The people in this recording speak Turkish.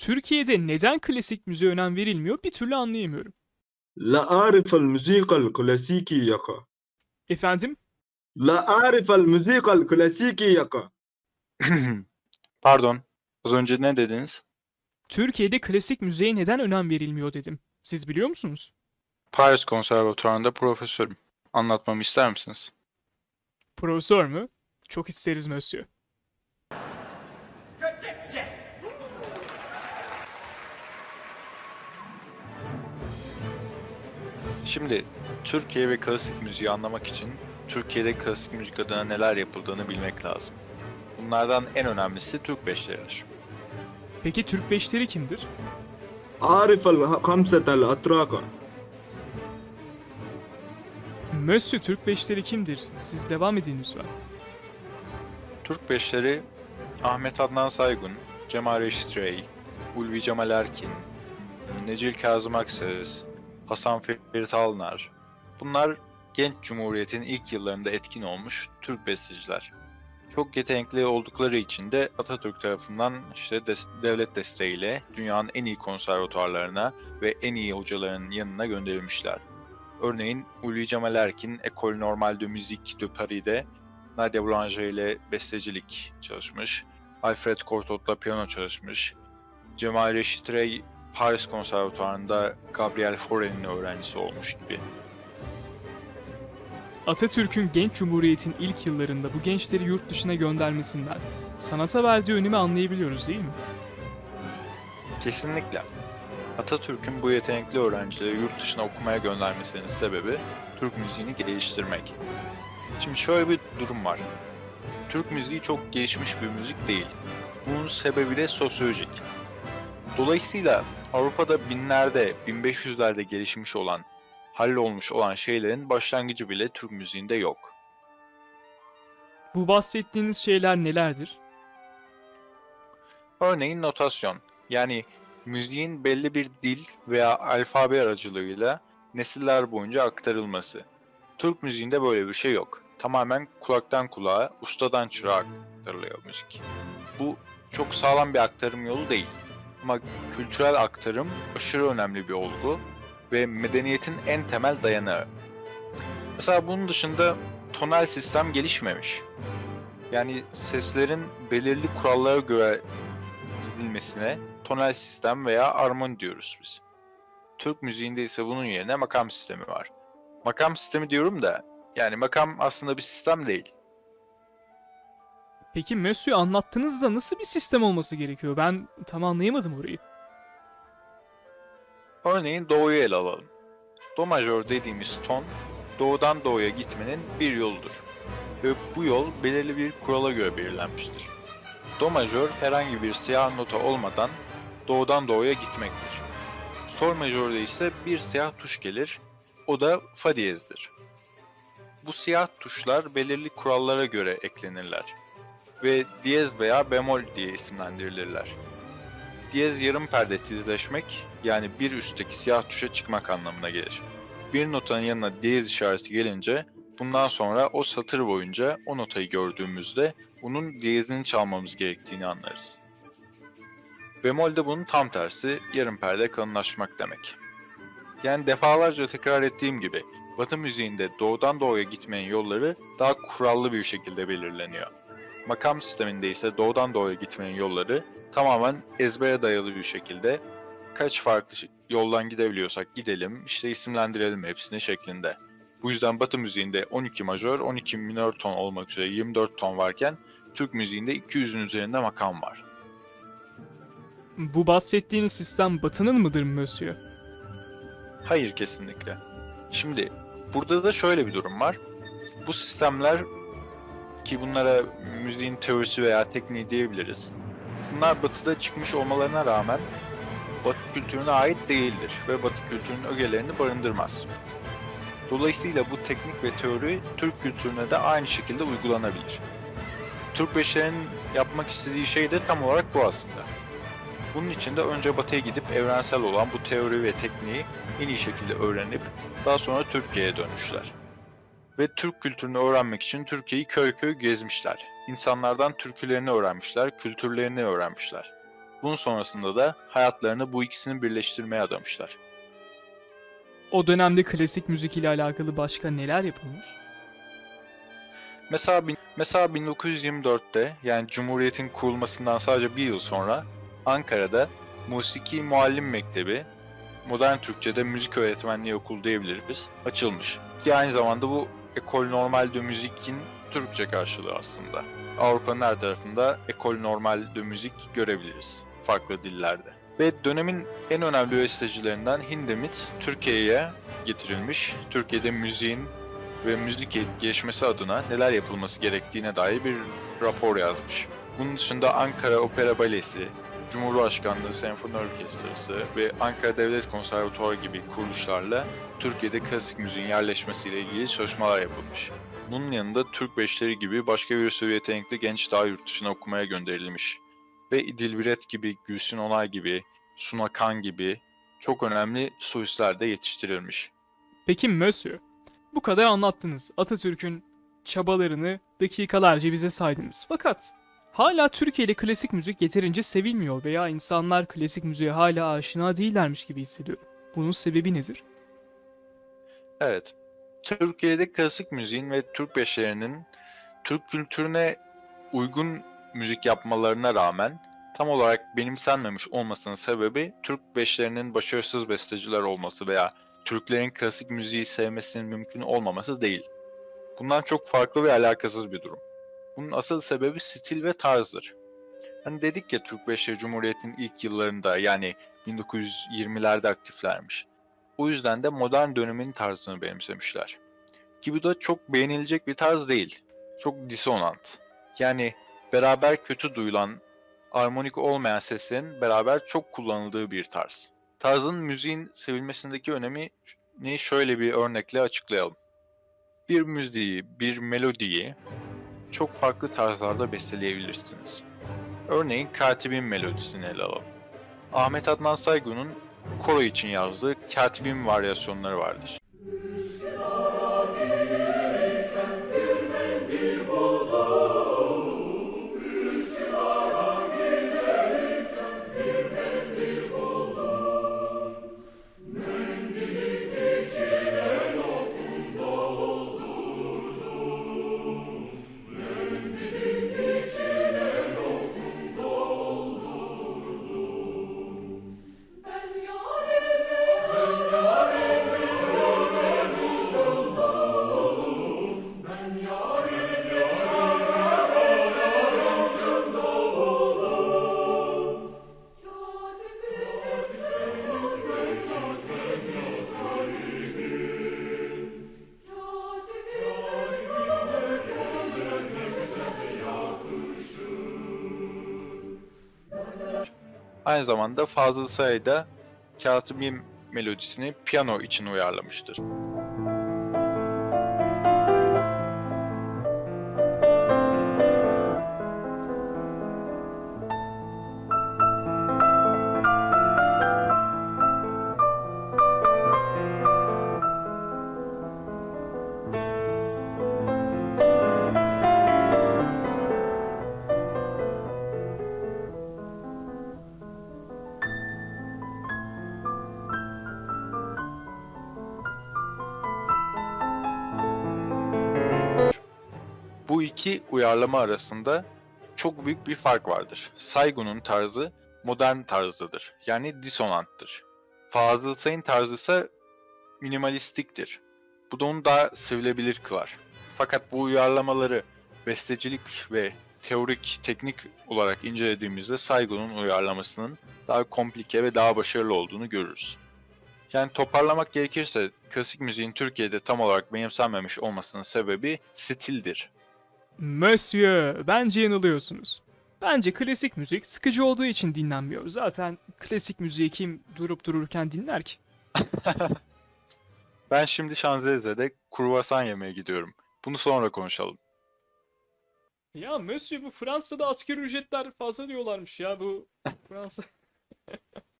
Türkiye'de neden klasik müziğe önem verilmiyor bir türlü anlayamıyorum. La arifel müzikal klasiki yaka. Efendim? La arifel müzikal klasiki yaka. Pardon. Az önce ne dediniz? Türkiye'de klasik müziğe neden önem verilmiyor dedim. Siz biliyor musunuz? Paris Konservatuvarı'nda profesörüm. Anlatmamı ister misiniz? Profesör mü? Çok isteriz Mösyö. Şimdi Türkiye ve klasik müziği anlamak için Türkiye'de klasik müzik adına neler yapıldığını bilmek lazım. Bunlardan en önemlisi Türk beşleridir. Peki Türk beşleri kimdir? Arif el Kamsetel Atraka. Mössü Türk beşleri kimdir? Siz devam edin lütfen. Türk beşleri Ahmet Adnan Saygun, Cemal Reşit Ulvi Cemal Erkin, Necil Kazım Aksız, Hasan Ferit Alnar. Bunlar genç cumhuriyetin ilk yıllarında etkin olmuş Türk besteciler. Çok yetenekli oldukları için de Atatürk tarafından işte des- devlet desteğiyle dünyanın en iyi konservatuarlarına ve en iyi hocaların yanına gönderilmişler. Örneğin Ulvi Cemal Erkin École Normale de Musique de Paris'de Nadia Boulanger ile bestecilik çalışmış. Alfred Cortot'la piyano çalışmış. Cemal Reşit Rey Paris Konservatuvarı'nda Gabriel Fauré'nin öğrencisi olmuş gibi. Atatürk'ün genç cumhuriyetin ilk yıllarında bu gençleri yurt dışına göndermesinden sanata verdiği önemi anlayabiliyoruz değil mi? Kesinlikle. Atatürk'ün bu yetenekli öğrencileri yurt dışına okumaya göndermesinin sebebi Türk müziğini geliştirmek. Şimdi şöyle bir durum var. Türk müziği çok gelişmiş bir müzik değil. Bunun sebebi de sosyolojik. Dolayısıyla Avrupa'da binlerde, 1500'lerde gelişmiş olan, hallolmuş olan şeylerin başlangıcı bile Türk müziğinde yok. Bu bahsettiğiniz şeyler nelerdir? Örneğin notasyon, yani müziğin belli bir dil veya alfabe aracılığıyla nesiller boyunca aktarılması. Türk müziğinde böyle bir şey yok. Tamamen kulaktan kulağa, ustadan çırağa aktarılıyor müzik. Bu çok sağlam bir aktarım yolu değil. Ama kültürel aktarım aşırı önemli bir olgu ve medeniyetin en temel dayanağı. Mesela bunun dışında tonal sistem gelişmemiş. Yani seslerin belirli kurallara göre dizilmesine tonal sistem veya armoni diyoruz biz. Türk müziğinde ise bunun yerine makam sistemi var. Makam sistemi diyorum da yani makam aslında bir sistem değil. Peki Monsieur anlattığınızda nasıl bir sistem olması gerekiyor? Ben tam anlayamadım orayı. Örneğin doğuyu ele alalım. Do majör dediğimiz ton doğudan doğuya gitmenin bir yoludur. Ve bu yol belirli bir kurala göre belirlenmiştir. Do majör herhangi bir siyah nota olmadan doğudan doğuya gitmektir. Sol majörde ise bir siyah tuş gelir. O da fa diyezdir. Bu siyah tuşlar belirli kurallara göre eklenirler ve diyez veya bemol diye isimlendirilirler. Diyez yarım perde tizleşmek yani bir üstteki siyah tuşa çıkmak anlamına gelir. Bir notanın yanına diyez işareti gelince bundan sonra o satır boyunca o notayı gördüğümüzde bunun diyezini çalmamız gerektiğini anlarız. Bemol de bunun tam tersi yarım perde kalınlaşmak demek. Yani defalarca tekrar ettiğim gibi Batı müziğinde doğudan doğuya gitmenin yolları daha kurallı bir şekilde belirleniyor. Makam sisteminde ise doğudan doğuya gitmenin yolları tamamen ezbere dayalı bir şekilde kaç farklı yoldan gidebiliyorsak gidelim, işte isimlendirelim hepsini şeklinde. Bu yüzden Batı müziğinde 12 majör, 12 minör ton olmak üzere 24 ton varken Türk müziğinde 200'ün üzerinde makam var. Bu bahsettiğiniz sistem batının mıdır Monsieur? Hayır kesinlikle. Şimdi burada da şöyle bir durum var. Bu sistemler ki bunlara müziğin teorisi veya tekniği diyebiliriz. Bunlar batıda çıkmış olmalarına rağmen batı kültürüne ait değildir ve batı kültürünün ögelerini barındırmaz. Dolayısıyla bu teknik ve teori Türk kültürüne de aynı şekilde uygulanabilir. Türk beşlerinin yapmak istediği şey de tam olarak bu aslında. Bunun için de önce batıya gidip evrensel olan bu teori ve tekniği en iyi şekilde öğrenip daha sonra Türkiye'ye dönmüşler. Ve Türk kültürünü öğrenmek için Türkiye'yi köy köy gezmişler. İnsanlardan türkülerini öğrenmişler, kültürlerini öğrenmişler. Bunun sonrasında da hayatlarını bu ikisini birleştirmeye adamışlar. O dönemde klasik müzik ile alakalı başka neler yapılmış? Mesela, mesela 1924'te yani Cumhuriyet'in kurulmasından sadece bir yıl sonra Ankara'da Musiki Muallim Mektebi, modern Türkçe'de müzik öğretmenliği okulu diyebiliriz, açılmış. Ki aynı zamanda bu Ekol Normal de Müzik'in Türkçe karşılığı aslında. Avrupa'nın her tarafında Ekol Normal de Müzik görebiliriz farklı dillerde. Ve dönemin en önemli bestecilerinden Hindemith Türkiye'ye getirilmiş. Türkiye'de müziğin ve müzik gelişmesi adına neler yapılması gerektiğine dair bir rapor yazmış. Bunun dışında Ankara Opera Balesi, Cumhurbaşkanlığı Senfoni Orkestrası ve Ankara Devlet Konservatuarı gibi kuruluşlarla Türkiye'de klasik müziğin yerleşmesiyle ilgili çalışmalar yapılmış. Bunun yanında Türk beşleri gibi başka bir sürü yetenekli genç daha yurt dışına okumaya gönderilmiş. Ve İdil Biret gibi, Gülsün Onay gibi, Suna Kan gibi çok önemli solistler de yetiştirilmiş. Peki Monsieur, bu kadar anlattınız. Atatürk'ün çabalarını dakikalarca bize saydınız. Fakat hala Türkiye'de klasik müzik yeterince sevilmiyor veya insanlar klasik müziğe hala aşina değillermiş gibi hissediyorum. Bunun sebebi nedir? Evet. Türkiye'de klasik müziğin ve Türk beşlerinin Türk kültürüne uygun müzik yapmalarına rağmen tam olarak benimsenmemiş olmasının sebebi Türk beşlerinin başarısız besteciler olması veya Türklerin klasik müziği sevmesinin mümkün olmaması değil. Bundan çok farklı ve alakasız bir durum. Bunun asıl sebebi stil ve tarzdır. Hani dedik ya Türk beşleri Cumhuriyet'in ilk yıllarında yani 1920'lerde aktiflermiş. O yüzden de modern dönemin tarzını benimsemişler. Ki bu da çok beğenilecek bir tarz değil. Çok disonant. Yani beraber kötü duyulan, armonik olmayan seslerin beraber çok kullanıldığı bir tarz. Tarzın müziğin sevilmesindeki önemini şöyle bir örnekle açıklayalım. Bir müziği, bir melodiyi çok farklı tarzlarda besteleyebilirsiniz. Örneğin Katibin melodisini ele alalım. Ahmet Adnan Saygun'un koro için yazdığı Katibin varyasyonları vardır. Aynı zamanda Fazıl Say da Katibin melodisini piyano için uyarlamıştır. Bu iki uyarlama arasında çok büyük bir fark vardır. Saygun'un tarzı modern tarzdadır. Yani disonanttır. Fazıl Say'ın tarzı ise minimalistiktir. Bu da onu daha sevilebilir kılar. Fakat bu uyarlamaları bestecilik ve teorik, teknik olarak incelediğimizde Saygun'un uyarlamasının daha komplike ve daha başarılı olduğunu görürüz. Yani toparlamak gerekirse klasik müziğin Türkiye'de tam olarak benimsenmemiş olmasının sebebi stildir. Monsieur, bence yanılıyorsunuz. Bence klasik müzik sıkıcı olduğu için dinlenmiyor. Zaten klasik müziği kim durup dururken dinler ki? Ben şimdi Şanzelize'de kruvasan yemeye gidiyorum. Bunu sonra konuşalım. Ya Monsieur bu Fransa'da asgari ücretler fazla diyorlarmış ya bu Fransa.